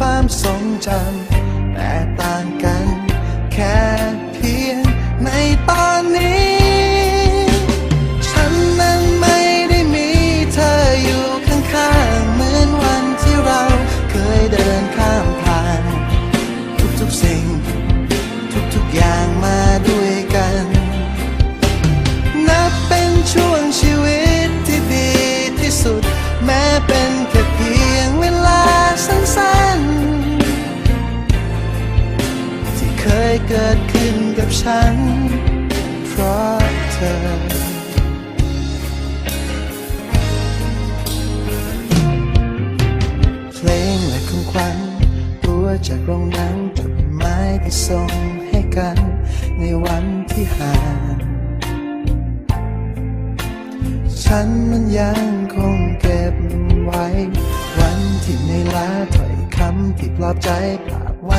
ความทรงจำแต่ต่างกัน ฉัน เพราะเธอเพลงและของขวัญตัวจากโรงหนังจดหมายที่ส่งให้กันในวันที่ห่าง ฉันมันยังคงเก็บไว้ วันที่ในลาถ้อยคำที่ปลอบใจภา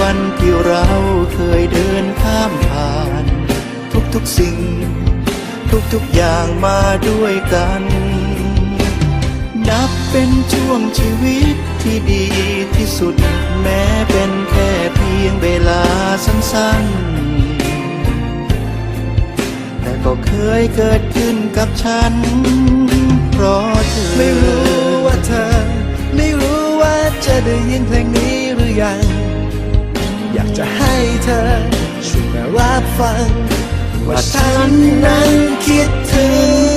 วันที่เราเคยเดินข้ามผ่าน ทุกๆสิ่ง ทุกๆอย่างมาด้วยกัน นับเป็นช่วงชีวิตที่ดีที่สุด แม้เป็นแค่เพียงเวลาสั้นๆ แต่ก็เคยเกิดขึ้นกับฉัน เพราะเธอไม่รู้ รับฟัง ว่าฉันนั้นคิดถึง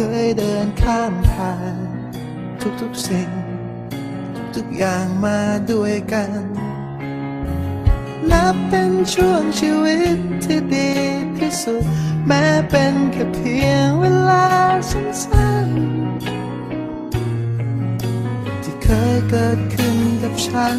เคยเดินข้ามผ่าน ทุกๆสิ่ง ทุกอย่างมาด้วยกัน นับเป็นช่วงชีวิตที่ดีที่สุด แม้เป็นแค่เพียงเวลาสั้นๆ ที่เคยเกิดขึ้นกับฉัน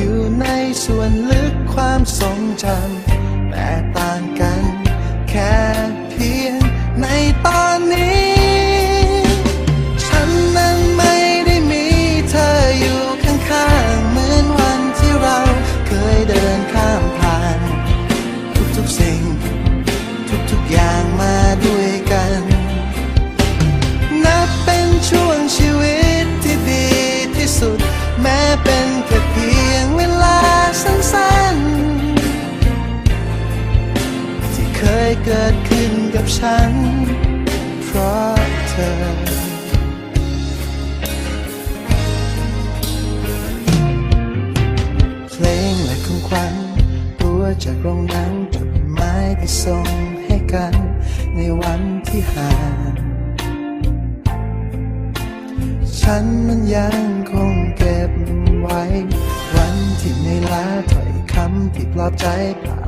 อยู่ในส่วนลึกความทรงจำแต่ต่างกัน ฉัน เพราะเธอ เพลงและของขวัญตัวจากโรงหนังจดหมายที่ส่งให้กัน ในวันที่ห่างฉันมันยังคงเก็บไว้ วันที่ในอยล้าถ้อยคำที่ปลอบใจภา